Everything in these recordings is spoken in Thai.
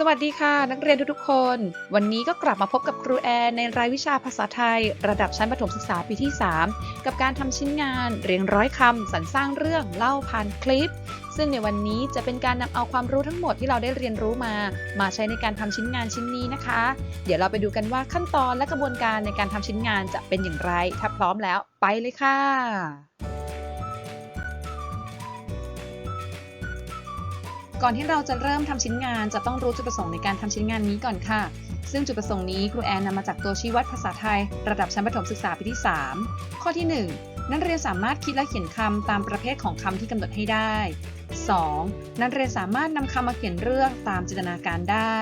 สวัสดีค่ะ นักเรียนทุกๆคน วันนี้ก็กลับมาพบกับครูแอนในรายวิชาภาษาไทย ระดับชั้นประถมศึกษาปีที่ 3 กับการทำชิ้นงานเรียงร้อยคำสรรสร้างเรื่องเล่าผ่านคลิป ซึ่งในวันนี้จะเป็นการนำเอาความรู้ทั้งหมดที่เราได้เรียนรู้มา มาใช้ในการทำชิ้นงานชิ้นนี้นะคะ เดี๋ยวเราไปดูกันว่าขั้นตอนและกระบวนการในการทำชิ้นงานจะเป็นอย่างไร ถ้าพร้อมแล้วไปเลยค่ะ ก่อนที่เราจะเริ่มทำชิ้นงานจะต้องรู้จุดประสงค์ในการทำชิ้นงานนี้ก่อนค่ะ ซึ่งจุดประสงค์นี้ครูแอนนำมาจากตัวชี้วัดภาษาไทย ระดับชั้นประถมศึกษาปีที่ 3 ข้อที่ 1 นักเรียนสามารถคิดและเขียนคำตามประเภทของคำที่กำหนดให้ได้ 2. นักเรียนสามารถนำคำมาเขียนเรื่องตามจินตนาการได้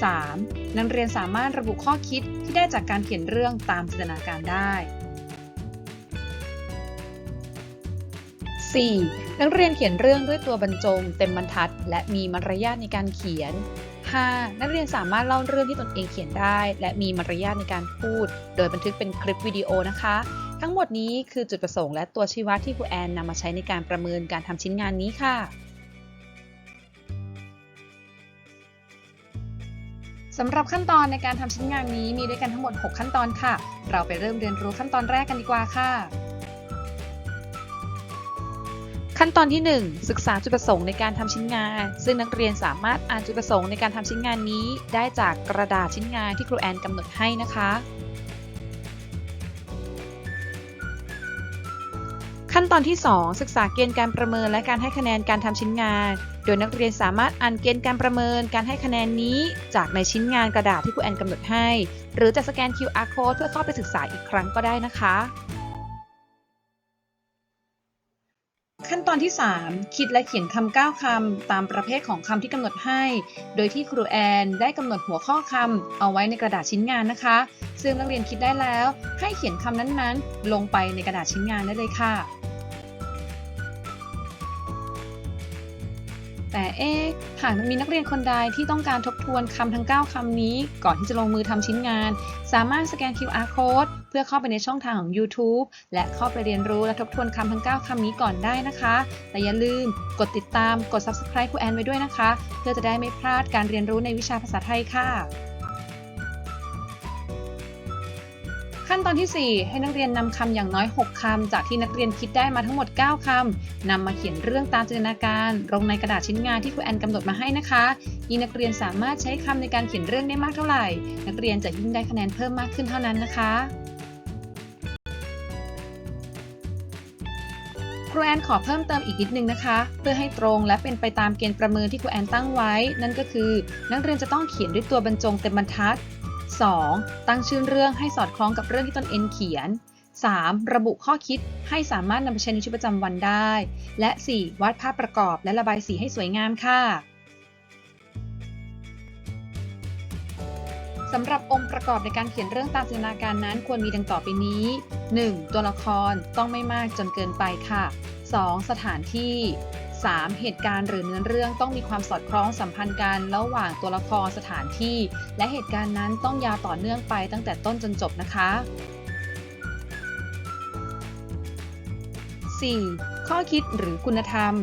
3. นักเรียนสามารถระบุข้อคิดที่ได้จากการเขียนเรื่องตามจินตนาการได้ 4. นักเรียนเขียนเรื่องด้วยตัวบรรจง เต็มบรรทัด และมีมารยาทในการเขียน 5. นักเรียนสามารถเล่าเรื่องที่ตนเองเขียนได้ และมีมารยาทในการพูด โดยบันทึกเป็นคลิปวิดีโอนะคะ ทั้งหมดนี้คือจุดประสงค์และตัวชี้วัดที่ครูแอนนำมาใช้ในการประเมินการทำชิ้นงานนี้ค่ะสำหรับขั้นตอนในการทำชิ้นงานนี้มีด้วยกันทั้งหมด 6 ขั้นตอนค่ะ เราไปเริ่มเรียนรู้ขั้นตอนแรกกันดีกว่าค่ะ ขั้นตอนที่ 1 ศึกษาจุดประสงค์ในการทำชิ้นงาน ซึ่งนักเรียนสามารถอ่านจุดประสงค์ในการทำชิ้นงานนี้ ได้จากกระดาษชิ้นงานที่ครูแอนกำหนดให้นะคะ ขั้นตอนที่ 2 ศึกษาเกณฑ์การประเมินและการให้คะแนนการทำชิ้นงาน โดยนักเรียนสามารถอ่านเกณฑ์การประเมินการให้คะแนนนี้ จากในชิ้นงานกระดาษที่ครูแอนกำหนดให้ หรือจะสแกน QR code เพื่อเข้าไปศึกษาอีกครั้งก็ได้นะคะ ขั้นตอนที่ 3 คิดและเขียนคำ9คำตามประเภทของคำที่กำหนดให้ โดยที่ครูแอนได้กำหนดหัวข้อคำเอาไว้ในกระดาษชิ้นงานนะคะ ซึ่งนักเรียนคิดได้แล้ว ให้เขียนคำนั้นๆ ลงไปในกระดาษชิ้นงานได้เลยค่ะ แต่เอ๊หากมีนักเรียนคนใดที่ต้องการทบทวนคำทั้ง 9คำนี้ ก่อนที่จะลงมือทำชิ้นงาน สามารถสแกน QR code พื่อเข้าไปในช่องทางของ YouTube และเข้าไปเรียนรู้และทบทวนคำทั้ง 9คำนี้ก่อนได้นะคะ แต่อย่าลืมกดติดตามกด Subscribe ครูแอนไว้ด้วยนะคะ เพื่อจะได้ไม่พลาดการเรียนรู้ในวิชาภาษาไทยค่ะขั้นตอนที่ 4 ให้นักเรียนนำคำอย่างน้อย 6คำจากที่นักเรียนคิดได้มาทั้งหมด 9คำนำมาเขียนเรื่องตามจินตนาการลงในกระดาษชิ้นงานที่ครูแอนกำหนดมาให้นะคะยิ่งนักเรียนสามารถใช้คำในการเขียนเรื่องได้มากเท่าไหร่ นักเรียนจะยิ่งได้คะแนนเพิ่มมากขึ้นเท่านั้นนะคะ รูแอนขอเพิ่มเติมอีกนิดนึงนะคะ เพื่อให้ตรงและเป็นไปตามเกณฑ์ประเมินที่ครูแอนตั้งไว้ นั่นก็คือ นักเรียนจะต้องเขียนด้วยตัวบรรจงเต็มบรรทัด 2. ตั้งชื่อเรื่องให้สอดคล้องกับเรื่องที่ตนเองเขียน 3. ระบุข้อคิดให้สามารถนำไปใช้ในชีวิตประจำวันได้ และ 4. วาดภาพประกอบและระบายสีให้สวยงามค่ะ สำหรับองค์ประกอบในการเขียนเรื่องตามจินตนาการนั้นควรมีดังต่อไปนี้ 1. ตัวละครต้องไม่มากจนเกินไปค่ะ 2. สถานที่ 3. เหตุการณ์หรือเนื้อเรื่องต้องมีความสอดคล้องสัมพันธ์กันระหว่างตัวละครสถานที่ และเหตุการณ์นั้นต้องยาวต่อเนื่องไปตั้งแต่ต้นจนจบนะคะ 4. ข้อคิดหรือคุณธรรม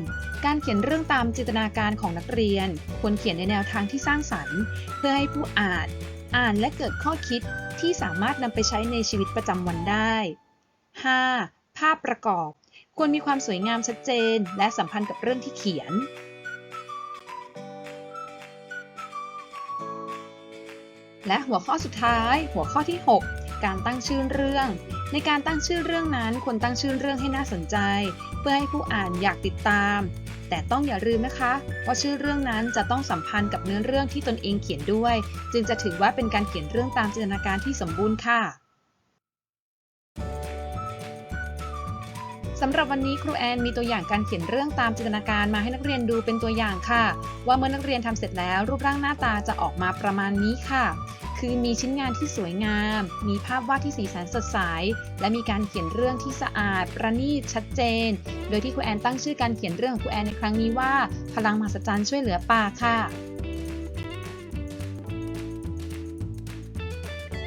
การเขียนเรื่องตามจินตนาการของนักเรียน ควรเขียนในแนวทางที่สร้างสรรค์ เพื่อให้ผู้อ่าน อ่านและเกิดข้อคิดที่สามารถนำไปใช้ในชีวิตประจำวันได้ 5. ภาพประกอบ ควรมีความสวยงามชัดเจน และสัมพันธ์กับเรื่องที่เขียน และหัวข้อสุดท้าย หัวข้อที่ 6 การตั้งชื่อเรื่อง ในการตั้งชื่อเรื่องนั้นควรตั้งชื่อเรื่องให้น่าสนใจ เพื่อให้ผู้อ่านอยากติดตาม แต่ต้องอย่าลืมนะคะ ว่าชื่อเรื่องนั้นจะต้องสัมพันธ์กับเนื้อเรื่องที่ตนเองเขียนด้วย จึงจะถือว่าเป็นการเขียนเรื่องตามจินตนาการที่สมบูรณ์ค่ะสำหรับวันนี้ครูแอนมีตัวอย่างการเขียนเรื่องตามจินตนาการมาให้นักเรียนดูเป็นตัวอย่างค่ะ ว่าเมื่อนักเรียนทำเสร็จแล้วรูปร่างหน้าตาจะออกมาประมาณนี้ค่ะ คือมีชิ้นงานที่สวยงาม มีภาพวาดที่สีสันสดใส และมีการเขียนเรื่องที่สะอาด ประณีต ชัดเจน โดยที่ครูแอนตั้งชื่อการเขียนเรื่องของครูแอนในครั้งนี้ว่า พลังมหัศจรรย์ช่วยเหลือป่าค่ะ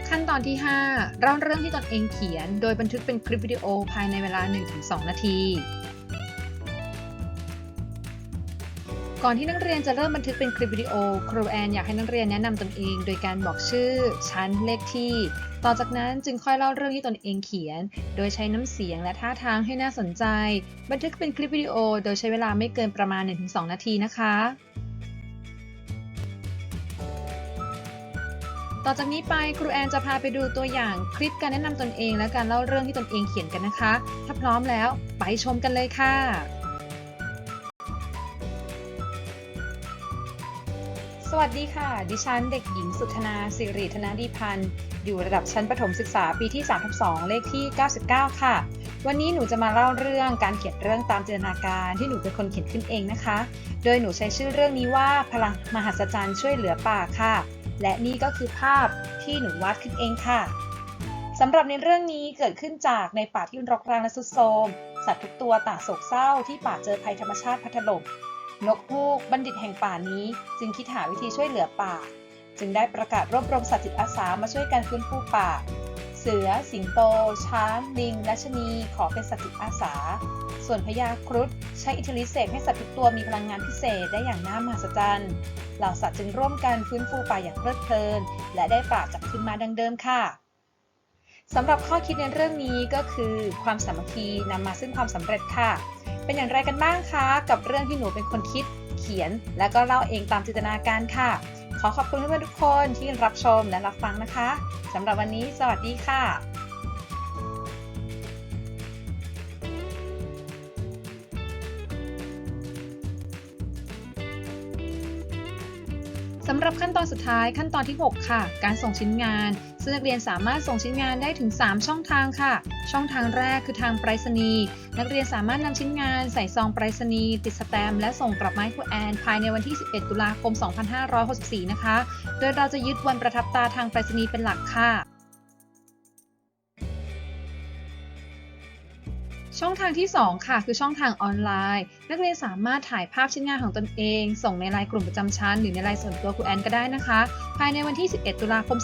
ขั้นตอนที่ 5 เล่าเรื่องที่ตนเองเขียน โดยบันทึกเป็นคลิปวิดีโอภายในเวลา 1-2 นาที ก่อนที่นักเรียนจะเริ่มบันทึกเป็นคลิปวิดีโอ ครูแอนอยากให้นักเรียนแนะนำตนเอง โดยการบอกชื่อ ชั้น เลขที่ ต่อจากนั้นจึงค่อยเล่าเรื่องที่ตนเองเขียน โดยใช้น้ำเสียงและท่าทางให้น่าสนใจ บันทึกเป็นคลิปวิดีโอ โดยใช้เวลาไม่เกินประมาณ 1-2 นาทีนะคะ ต่อจากนี้ไปครูแอนจะพาไปดูตัวอย่างคลิปการแนะนำตนเอง และการเล่าเรื่องที่ตนเองเขียนกันนะคะ ถ้าพร้อมแล้ว ไปชมกันเลยค่ะ วัสดีค่ะ ดิฉันเด็กหญิงสุธนาสิริธนาดีพันธ์อยู่ระดับชั้นประถมศึกษาปีที่ 3/2 เลขที่ 99 ค่ะ วันนี้หนูจะมาเล่าเรื่องการเขียนเรื่องตามจินตนาการที่หนูเป็นคนเขียนขึ้นเองนะคะ โดยหนูใช้ชื่อเรื่องนี้ว่าพลังมหัศจรรย์ช่วยเหลือป่าค่ะ และนี่ก็คือภาพที่หนูวาดขึ้นเองค่ะสำหรับในเรื่องนี้เกิดขึ้นจากในป่าที่รกร้างและทรุดโทรมสัตว์ทุกตัวต่างโศกเศร้าที่ป่าเจอภัยธรรมชาติพัดถล่ม นกฮูกบัณฑิตแห่งป่านี้ จึงคิดหาวิธีช่วยเหลือป่า จึงได้ประกาศรวบรวมสัตว์จิตอาสามาช่วยกันฟื้นฟูป่า เสือ สิงโต ช้าง ลิงและชะนี ขอเป็นสัตว์จิตอาสา ส่วนพญาครุฑใช้อิทธิฤทธิ์เสกให้สัตว์ทุกตัวมีพลังงานพิเศษได้อย่างน่ามหัศจรรย์เหล่าสัตว์จึงร่วมกันฟื้นฟูป่าอย่างเพลิดเพลิน และได้ป่าจับขึ้นมาดังเดิมค่ะสำหรับข้อคิดในเรื่องนี้ก็คือ ความสามัคคีนำมาซึ่งความสำเร็จค่ะ เป็นอย่างไรกันบ้างคะ กับเรื่องที่หนูเป็นคนคิดเขียน และก็เล่าเองตามจินตนาการค่ะ ขอขอบคุณเพื่อนๆทุกคนที่รับชมและรับฟังนะคะสำหรับวันนี้สวัสดีค่ะสำหรับขั้นตอนสุดท้ายขั้นตอนที่ 6 ค่ะ การส่งชิ้นงาน ซึ่งนักเรียนสามารถส่งชิ้นงานได้ถึง 3 ช่องทางค่ะ ช่องทางแรกคือทางไปรษณีย์ นักเรียนสามารถนำชิ้นงานใส่ซองไปรษณีย์ติดสแตมป์และส่งกลับมาให้ครูแอน ภายในวันที่ 11 ตุลาคม 2564 นะคะ โดยเราจะยึดวันประทับตาทางไปรษณีย์เป็นหลักค่ะ ช่องทางที่ 2 ค่ะ คือช่องทางออนไลน์ นักเรียนสามารถถ่ายภาพชิ้นงานของตนเอง ส่งในไลน์กลุ่มประจำชั้น หรือในไลน์ส่วนตัวครูแอนก็ได้นะคะ ภายในวันที่ 11 ตุลาคม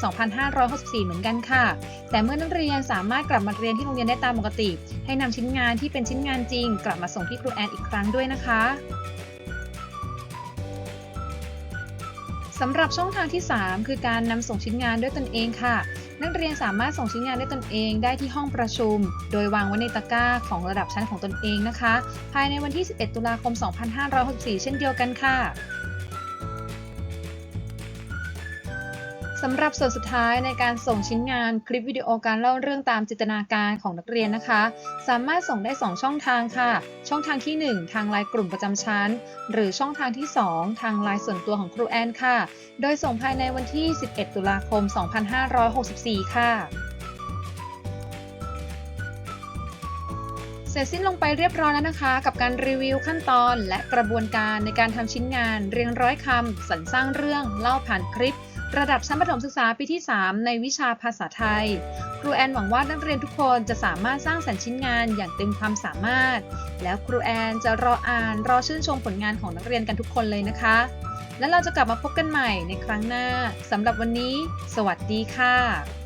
2564 เหมือนกันค่ะ แต่เมื่อนักเรียนสามารถกลับมาเรียนที่โรงเรียนได้ตามปกติ ให้นำชิ้นงานที่เป็นชิ้นงานจริง กลับมาส่งที่ครูแอนอีกครั้งด้วยนะคะ สำหรับช่องทางที่ 3 คือการนำส่งชิ้นงานด้วยตนเองค่ะ นักเรียนสามารถส่งชิ้นงานด้วยตนเองได้ที่ห้องประชุม โดยวางไว้ในตะกร้าของระดับชั้นของตนเองนะคะ ภายในวันที่ 11 ตุลาคม 2564 เช่นเดียวกันค่ะ สำหรับส่วนสุดท้ายในการส่งชิ้นงานคลิปวิดีโอการเล่าเรื่องตามจินตนาการของนักเรียนนะคะ สามารถส่งได้ 2 ช่องทางค่ะ ช่องทางที่ 1 ทางไลน์กลุ่มประจำชั้น หรือช่องทางที่ 2 ทางไลน์ส่วนตัวของครูแอนค่ะ โดยส่งภายในวันที่ 11 ตุลาคม 2564 ค่ะเสร็จสิ้นลงไปเรียบร้อยแล้วนะคะ กับการรีวิวขั้นตอนและกระบวนการในการทำชิ้นงาน เรียงร้อยคำสรรสร้างเรื่องเล่าผ่านคลิป ระดับชั้นประถมศึกษาปีที่ 3 ในวิชาภาษาไทย ครูแอนหวังว่านักเรียนทุกคนจะสามารถสร้างสรรค์ชิ้นงานอย่างเต็มความสามารถ แล้วครูแอนจะรออ่านรอชื่นชมผลงานของนักเรียนกันทุกคนเลยนะคะ แล้วเราจะกลับมาพบกันใหม่ในครั้งหน้าสำหรับวันนี้ สวัสดีค่ะ